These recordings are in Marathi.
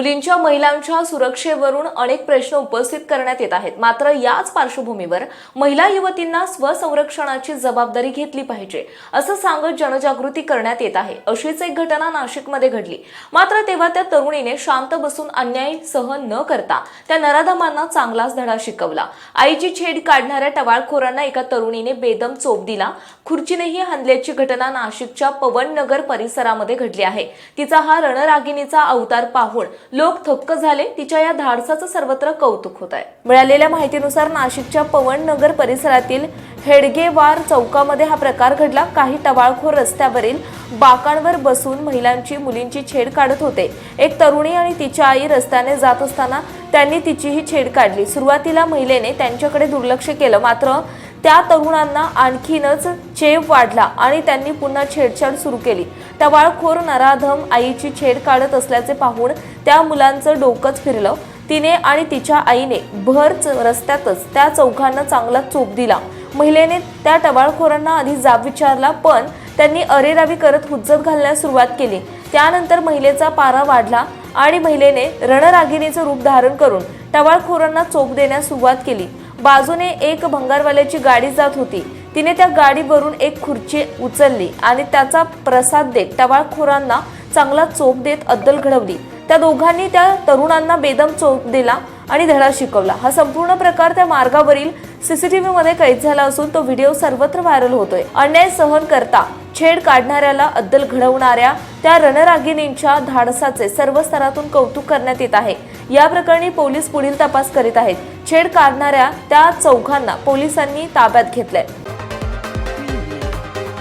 मुलींच्या महिलांच्या सुरक्षेवरून अनेक प्रश्न उपस्थित करण्यात येत आहेत. मात्र याच पार्श्वभूमीवर महिला युवतींना स्वसंरक्षणाची जबाबदारी घेतली पाहिजे असं सांगत जनजागृती करण्यात येत आहे. अशीच एक घटना नाशिकमध्ये घडली. मात्र तेव्हा त्या तरुणीने शांत बसून अन्याय सहन न करता त्या नराधमांना चांगलाच धडा शिकवला. आईची छेड काढणाऱ्या टवाळखोरांना एका तरुणीने बेदम चोप दिला. खुर्चीनेही हल्ल्याची घटना नाशिकच्या पवननगर परिसरामध्ये घडली आहे. तिचा हा रणरागिणीचा अवतार पाहून लोक थक्क झाले तिच्या या धाडसाचं सर्वत्र कौतुक होत आहे. मिळालेल्या माहितीनुसार नाशिकच्या पवननगर परिसरातील हेडगेवार चौकामध्ये हा प्रकार घडला. काही टवाळखोर रस्त्यावरील बाकांवर बसून महिलांची मुलींची छेड काढत होते. एक तरुणी आणि तिच्या आई रस्त्याने जात असताना त्यांनी तिचीही छेड काढली. सुरुवातीला महिलेने त्यांच्याकडे दुर्लक्ष केलं. मात्र त्या तरुणांना आणखीनच चेप वाढला आणि त्यांनी पुन्हा छेडछाड सुरू केली. टवाळखोर नराधम आईची छेड काढत असल्याचे पाहून त्या मुलांचं डोकंच फिरलं. तिने आणि तिच्या आईने भर च- रस्त्यातच त्या चौघांना चांगला चोप दिला. महिलेने त्या टवाळखोरांना आधी जाब विचारला पण त्यांनी अरेरावी करत हुज्जत घालण्यास सुरुवात केली. त्यानंतर महिलेचा पारा वाढला आणि महिलेने रणरागिणीचं रूप धारण करून टवाळखोरांना चोप देण्यास सुरुवात केली. बाजूने एक भंगारवाल्याची गाडी जात होती. तिने त्या गाडीवरून एक खुर्ची उचलली आणि त्याचा प्रसाद देत टवाळखोरांना चांगला चोप देत अद्दल घडवली. त्या दोघांनी त्या तरुणांना बेदम चोप दिला आणि धडा शिकवला. हा संपूर्ण प्रकार त्या मार्गावरील सीसीटीव्ही मध्ये कैद झाला असून तो व्हिडिओ सर्वत्र व्हायरल होतोय. अन्याय सहन करता छेड काढणाऱ्याला अद्दल घडवणाऱ्या त्या रणरागिणींच्या धाडसाचे सर्व स्तरातून कौतुक करण्यात येत आहे. या प्रकरणी पोलीस पुढील तपास करीत आहेत. छेड काढणाऱ्या त्या चौघांना पोलिसांनी ताब्यात घेतलंय.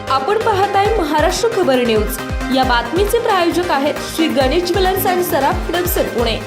आपण पाहत आहे महाराष्ट्र खबर न्यूज. या बातमीचे प्रायोजक आहेत श्री गणेश ज्वेलर्स अँड सराफ हडपसर पुणे.